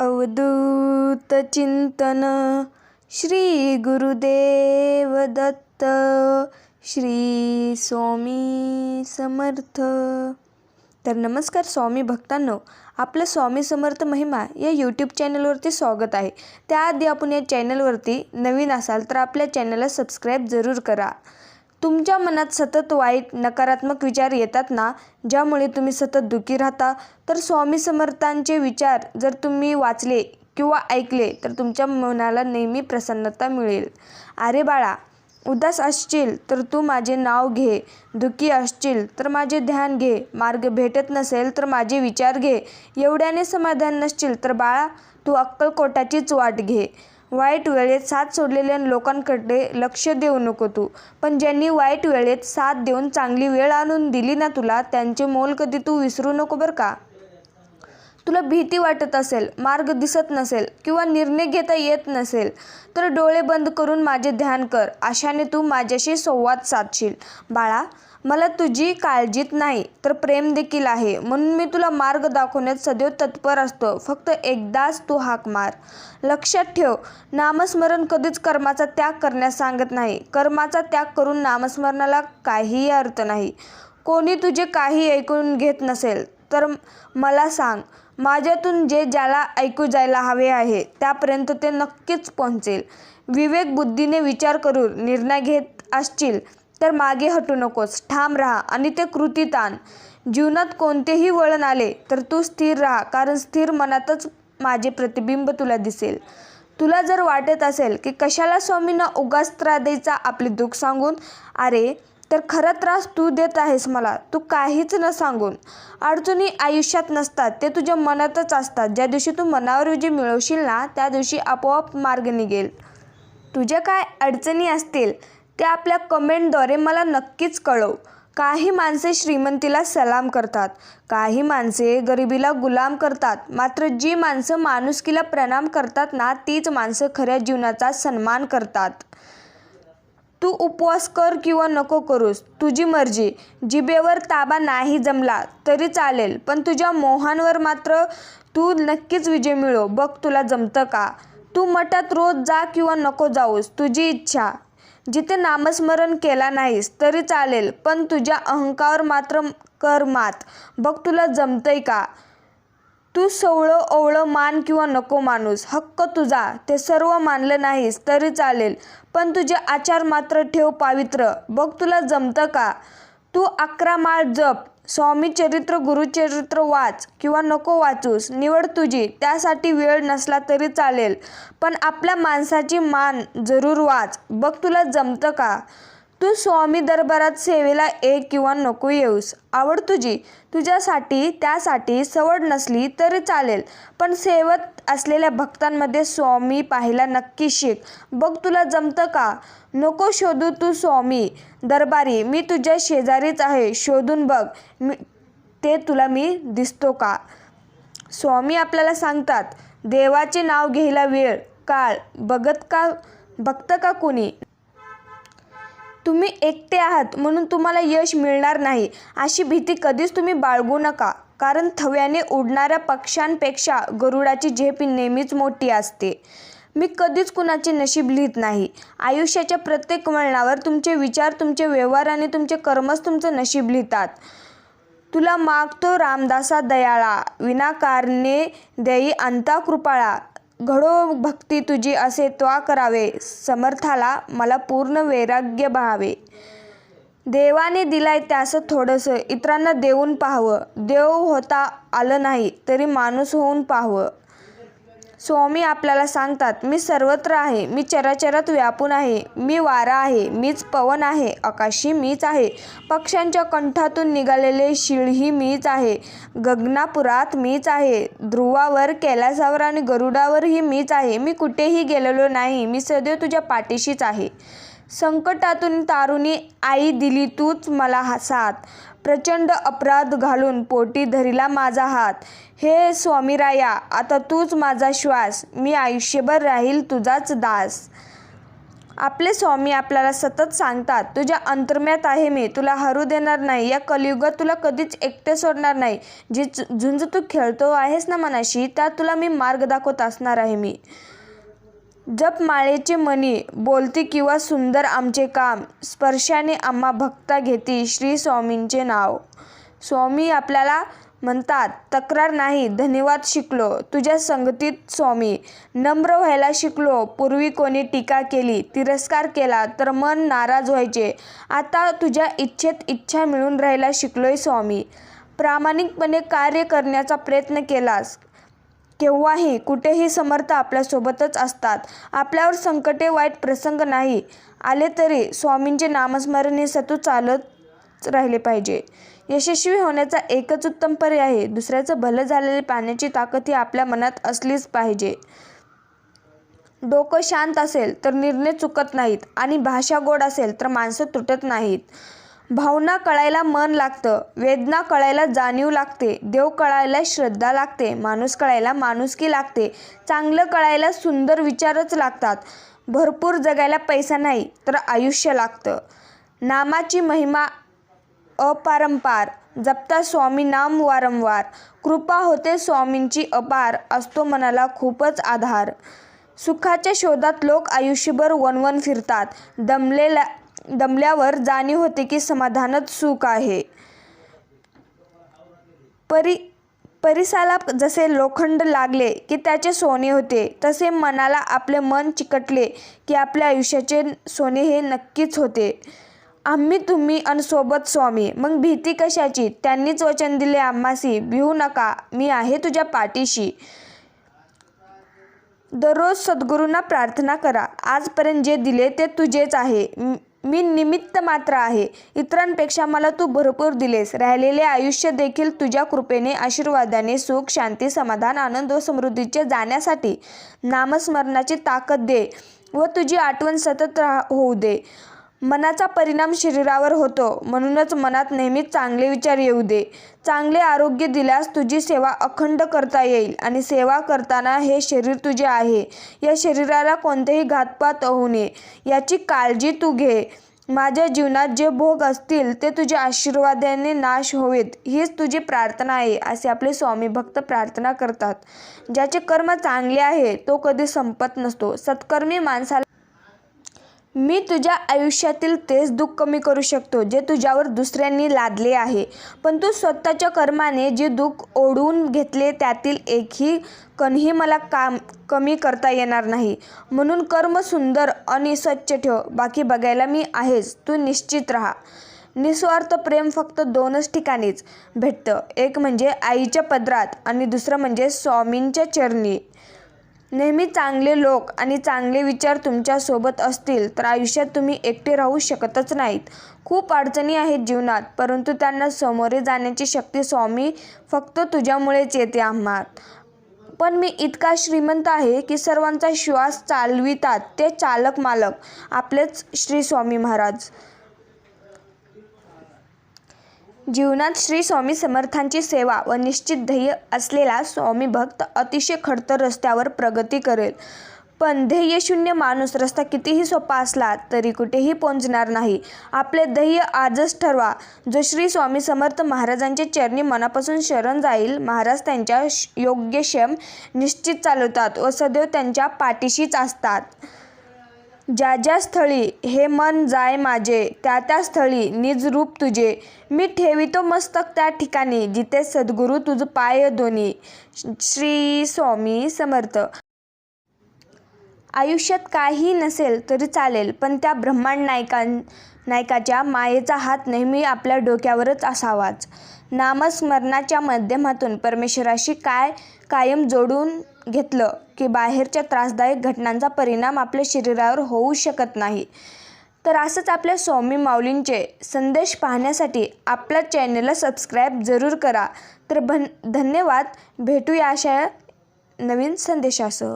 अवधूत चिंतन श्री गुरुदेव दत्त श्री स्वामी समर्थ. तर नमस्कार स्वामी भक्तांनो आपलं स्वामी समर्थ महिमा या यूट्यूब चॅनलवरती स्वागत आहे. त्याआधी आपण या चॅनलवरती नवीन असाल तर आपल्या चॅनलला सबस्क्राईब जरूर करा. तुमच्या मनात सतत वाईट नकारात्मक विचार येतात ना ज्यामुळे तुम्ही सतत दुःखी राहता? तर स्वामी समर्थांचे विचार जर तुम्ही वाचले किंवा ऐकले तर तुमच्या मनाला नेहमी प्रसन्नता मिळेल. अरे बाळा उदास असशील तर तू माझे नाव घे. दुःखी असशील तर माझे ध्यान घे. मार्ग भेटत नसेल तर माझे विचार घे. एवढ्याने समाधान नसशील तर बाळा तू अक्कलकोटाचीच वाट घे. वाईट वेळेत साथ सोडलेल्या लोकांकडे लक्ष देऊ नको तू. पण ज्यांनी वाईट वेळेत साथ देऊन चांगली वेळ आणून दिली ना तुला त्यांचे मोल कधी तू विसरू नको बरं का? तुला भीती वाटत असेल मार्ग दिसत नसेल किंवा निर्णय घेता येत नसेल तर डोळे बंद करून माझे ध्यान कर. अशाने तू माझ्याशी संवाद साधशील. बाळा मला तुझी काळजीत नाही तर प्रेम देखील आहे. म्हणून मी तुला मार्ग दाखवण्यात सदैव तत्पर असतो. फक्त एकदाच तू हाक मार. लक्षात ठेव नामस्मरण कधीच कर्माचा त्याग करण्यास सांगत नाही. कर्माचा त्याग करून नामस्मरणाला काहीही अर्थ नाही. कोणी तुझे काही ऐकून घेत नसेल तर मला सांग माझ्यातून जे ज्याला ऐकू जायला हवे आहे त्यापर्यंत ते नक्कीच पोहोचेल. विवेक बुद्धीने विचार करून निर्णय घेत असशील तर मागे हटू नकोस. ठाम राहा आणि ते कृतीत आण जीवनात कोणतेही वळण आले तर तू स्थिर राहा कारण स्थिर मनातच माझे प्रतिबिंब तुला दिसेल. तुला जर वाटत असेल की कशाला स्वामींना उगाच त्रास द्यायचा आपले दुःख सांगून अरे तर खरा त्रास तू देत आहेस मला तू काहीच न सांगून. अडचणी आयुष्यात नसतात ते तुझ्या मनातच असतात. ज्या दिवशी तू मनावर विजय मिळवशील ना त्या दिवशी आपोआप मार्ग निघेल. तुझ्या काय अडचणी असतील ते आपल्या कमेंटद्वारे मला नक्कीच कळव. काही माणसे श्रीमंतीला सलाम करतात. काही माणसे गरिबीला गुलाम करतात. मात्र जी माणसं माणुसकीला प्रणाम करतात ना तीच माणसं खऱ्या जीवनाचा सन्मान करतात. तू उपवास कर किंवा नको करूस. तुझी मर्जी. जिभेवर ताबा नाही जमला तरी चालेल. पण तुझ्या मोहांवर मात्र तू नक्कीच विजय मिळव. बघ तुला जमतं का? तू मठात रोज जा किंवा नको जाऊस. तुझी इच्छा. जिथे नामस्मरण केला नाहीस तरी चालेल पण तुझ्या अहंकावर मात्र कर मात. बघ तुला जमतंय का? तू सवळं ओवळं मान किंवा नको माणूस हक्क तुझा. ते सर्व मानलं नाहीस तरी चालेल पण तुझे आचार मात्र ठेव पावित्र बघ तुला जमतं का? तू अकरा माळ जप. स्वामी चरित्र गुरुचरित्र वाच किंवा नको वाचूस निवड तुझी त्यासाठी वेळ नसला तरी चालेल. पण आपल्या माणसाची मान जरूर वाच. बघ तुला जमतं का? तू स्वामी दरबारात सेवेला एक किंवा नको येऊस. आवड तुझी. तुझ्यासाठी त्यासाठी सवड नसली तरी चालेल. पण सेवत असलेल्या भक्तांमध्ये स्वामी पाहायला नक्की शिक. बघ तुला जमतं का? नको शोधू तू स्वामी दरबारी. मी तुझ्या शेजारीच आहे. शोधून बघ. मी ते तुला मी दिसतो का? स्वामी आपल्याला सांगतात देवाचे नाव घ्यायला वेळ काळ. बघत का बघतं का कोणी? तुम्ही एकटे आहात म्हणून तुम्हाला यश मिळणार नाही. अशी भीती कधीच तुम्ही बाळगू नका. कारण थव्याने उडणाऱ्या पक्ष्यांपेक्षा गरुडाची झेप नेहमीच मोठी असते. मी कधीच कुणाचे नशीब लिहित नाही. आयुष्याच्या प्रत्येक वळणावर तुमचे विचार तुमचे व्यवहार आणि तुमचे कर्मच तुमचं नशीब लिहितात. तुला मागतो रामदासा दयाळा. विनाकारणे देई अंता कृपाळा घडो भक्ती तुझी असे त्वा करावे. समर्थाला मला पूर्ण वैराग्य भावे देवाने दिलाय त्यास थोडंसं. इतरांना देऊन पाहावं. देव होता आलं नाही तरी माणूस होऊन पाहावं. स्वामी आपल्याला सांगतात मी सर्वत्र आहे मी चराचरात व्यापून आहे मी वारा आहे मीच पवन आहे आकाशी मीच आहे पक्ष्यांच्या कंठातून निघालेले शिळही मीच आहे गगनापुरात मीच आहे ध्रुवावर कैलासावर आणि गरुडावरही मीच आहे मी कुठेही गेलेलो नाही मी सदैव तुझ्या पाठीशीच आहे. संकटातून तारुणी आई दिली तूच मला हा साथ. प्रचंड अपराध घालून पोटी धरिला माझा हात. हे स्वामीराया आता तूच माझा श्वास. मी आयुष्यभर राहील तुझाच दास. आपले स्वामी आपल्याला सतत सांगतात तुझ्या अंतर्म्यात आहे मी तुला हरू देणार नाही. या कलियुगात तुला कधीच एकटे सोडणार नाही. जी झुंज तू खेळतो आहेस ना मनाशी त्यात तुला मी मार्ग दाखवत असणार आहे मी. जप माळेचे मणी बोलती किंवा सुंदर आमचे काम स्पर्शाने आम्हा भक्ता घेती श्री स्वामींचे नाव. स्वामी आपल्याला म्हणतात तक्रार नाही धन्यवाद शिकलो. तुझ्या संगतीत स्वामी नम्र व्हायला शिकलो. पूर्वी कोणी टीका केली तिरस्कार केला तर मन नाराज व्हायचे. आता तुझ्या इच्छेत इच्छा मिळून राहायला शिकलोय स्वामी. प्रामाणिकपणे कार्य करण्याचा प्रयत्न केलास. केव्हाही कुठेही समर्थ आपल्यासोबतच असतात. आपल्यावर संकटे वाईट प्रसंग नाही. आले तरी स्वामींचे नामस्मरण हे सतू चालत राहिले पाहिजे. यशस्वी होण्याचा एकच उत्तम पर्याय आहे. दुसऱ्याचं भलं झालेले पाण्याची ताकद ही आपल्या मनात असलीच पाहिजे. डोकं शांत असेल तर निर्णय चुकत नाहीत आणि भाषा गोड असेल तर माणसं तुटत नाहीत. भावना कळायला मन लागतं वेदना कळायला जाणीव लागते देव कळायला श्रद्धा लागते माणूस कळायला माणुसकी लागते चांगलं कळायला सुंदर विचारच लागतात. भरपूर जगायला पैसा नाही तर आयुष्य लागतं. नामाची महिमा अपारंपार जपता स्वामी नाम वारंवार कृपा होते स्वामींची अपार असतो मनाला खूपच आधार. सुखाच्या शोधात लोक आयुष्यभर वनवन फिरतात दमलेल्या दमल्यावर जाणीव होते की समाधानच सुख आहे. परी परिसाला जसे लोखंड लागले की त्याचे सोने होते तसे मनाला आपले मन चिकटले की आपल्या आयुष्याचे सोने हे नक्कीच होते. आम्ही तुम्ही अन सोबत स्वामी. मग भीती कशाची? त्यांनीच वचन दिले आम्हासी भिवू नका. मी आहे तुझ्या पाठीशी. दररोज सद्गुरूंना प्रार्थना करा. आजपर्यंत जे दिले ते तुझेच आहे. मी निमित्त मात्र आहे. इतरांपेक्षा मला तू भरपूर दिलेस. राहिलेले आयुष्य देखील तुझ्या कृपेने आशीर्वादाने सुख शांती समाधान आनंद व समृद्धीचे जाण्यासाठी नामस्मरणाची ताकद दे व तुझी आठवण सतत राह होऊ दे. मनाचा परिणाम शरीरावर होतो. म्हणूनच मनात नेहमी चांगले विचार येऊ दे. चांगले आरोग्य दिल्यास तुझी सेवा अखंड करता येईल आणि सेवा करताना हे शरीर तुझे आहे. या शरीराला कोणतेही घातपात होऊ नये. याची काळजी तू घे. माझ्या जीवनात जे भोग असतील ते तुझ्या आशीर्वादाने नाश होवेत. हीच तुझी प्रार्थना आहे असे आपले स्वामी भक्त प्रार्थना करतात. ज्याचे कर्म चांगले आहे तो कधी संपत नसतो. सत्कर्मी माणसाला मी तुझ्या आयुष्यातील तेच दुःख कमी करू शकतो जे तुझ्यावर दुसऱ्यांनी लादले आहे. पण तू स्वतःच्या कर्माने जे दुःख ओढून घेतले त्यातील एकही कणही मला काम कमी करता येणार नाही. म्हणून कर्म सुंदर आणि स्वच्छ ठेव. बाकी बघायला मी आहेच. तू निश्चित राहा. निस्वार्थ प्रेम फक्त दोनच ठिकाणीच भेटतं. एक म्हणजे आईच्या पदरात आणि दुसरं म्हणजे स्वामींच्या चरणी. नेहमी चांगले लोक आणि चांगले विचार तुमच्यासोबत असतील तर आयुष्यात तुम्ही एकटे राहू शकतच नाहीत. खूप अडचणी आहेत जीवनात परंतु त्यांना सामोरे जाण्याची शक्ती स्वामी फक्त तुझ्यामुळेच येते आम्हात. पण मी इतका श्रीमंत आहे की सर्वांचा श्वास चालवितात ते चालक मालक आपलेच श्री स्वामी महाराज. जीवनात श्री स्वामी समर्थांची सेवा व निश्चित ध्येय असलेला स्वामी भक्त अतिशय खडतर रस्त्यावर प्रगती करेल. पण ध्येयशून्य माणूस रस्ता कितीही सोपा असला तरी कुठेही पोहोचणार नाही. आपले ध्येय आजच ठरवा. जो श्री स्वामी समर्थ महाराजांचे चरणी मनापासून शरण जाईल महाराज त्यांच्या श- योग्यक्षम निश्चित चालवतात व सदैव त्यांच्या पाठीशीच असतात. ज्या ज्या स्थळी हे मन जाय माझे त्या त्या स्थळी निज रूप तुझे. मी ठेवितो मस्तक त्या ठिकाणी जिथे सद्गुरू तुझ पाय दोन्ही श्री स्वामी समर्थ. आयुष्यात काही नसेल तरी चालेल पण त्या ब्रह्मांड नायकां नायकाच्या मायेचा हात नेहमी आपल्या डोक्यावरच असावाच. नामस्मरणाच्या माध्यमातून परमेश्वराशी काय कायम जोडून घेतलं की बाहेरच्या त्रासदायक घटनांचा परिणाम आपल्या शरीरावर होऊ शकत नाही? तर असंच आपल्या स्वामी माऊलींचे संदेश पाहण्यासाठी आपल्या चॅनलला सबस्क्राईब जरूर करा. तर भन धन्यवाद. भेटूया अशा नवीन संदेशासह.